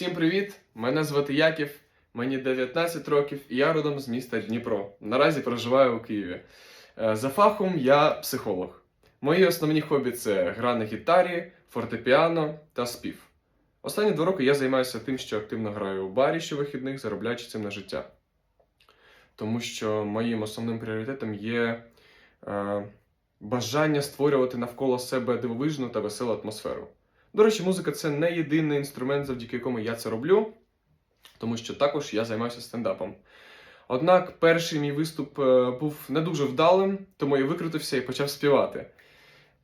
Всім привіт! Мене звати Яків, мені 19 років і я родом з міста Дніпро. Наразі проживаю у Києві. Е, За фахом я психолог. Мої основні хобі це гра на гітарі, фортепіано та спів. Останні два роки я займаюся тим, що активно граю у барі щовихідних, заробляючи цим на життя. Тому що моїм основним пріоритетом є е, бажання створювати навколо себе дивовижну та веселу атмосферу. До речі, музика це не єдиний інструмент, завдяки якому я це роблю, тому що також я займаюся стендапом. Однак перший мій виступ е, був не дуже вдалим, тому я викрутився і почав співати.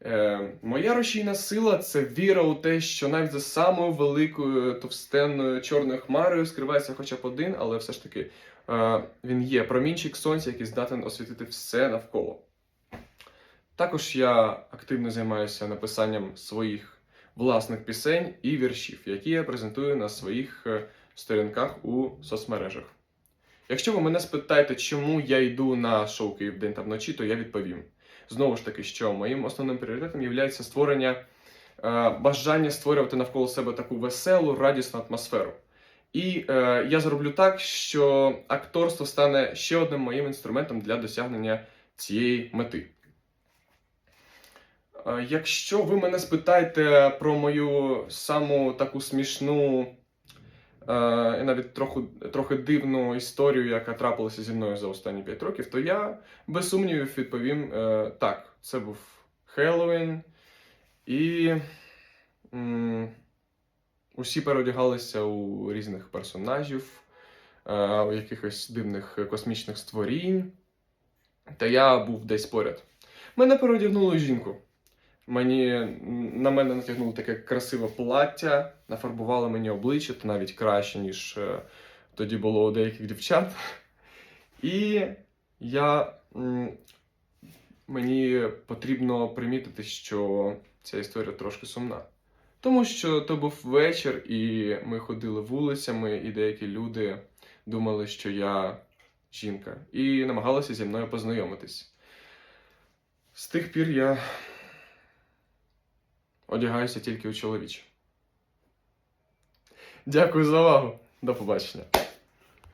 Е, моя рушійна сила це віра у те, що навіть за самою великою товстенною чорною хмарою скривається хоча б один, але все ж таки е, він є промінчик сонця, який здатен освітити все навколо. Також я активно займаюся написанням своїх власних пісень і віршів, які я презентую на своїх е, сторінках у соцмережах. Якщо ви мене спитаєте, чому я йду на шоу Київ день та вночі, то я відповім. Знову ж таки, що моїм основним пріоритетом є створення е, бажання створювати навколо себе таку веселу, радісну атмосферу. І е, я зроблю так, що акторство стане ще одним моїм інструментом для досягнення цієї мети. Якщо ви мене спитаєте про мою саму таку смішну е, і навіть трохи, трохи дивну історію, яка трапилася зі мною за останні 5 років, то я без сумнівів відповім е, так, це був Хеллоуін, і усі переодягалися у різних персонажів, е, у якихось дивних космічних створінь. Та я був десь поряд. Мене переодягнули жінку. Мені на мене натягнули таке красиве плаття, нафарбували мені обличчя, то навіть краще, ніж е, тоді було у деяких дівчат. І я мені потрібно примітити, що ця історія трошки сумна. Тому що то був вечір, і ми ходили вулицями, і деякі люди думали, що я жінка, і намагалися зі мною познайомитись. З тих пір я одягаюся тільки у чоловічі. Дякую за увагу. До побачення.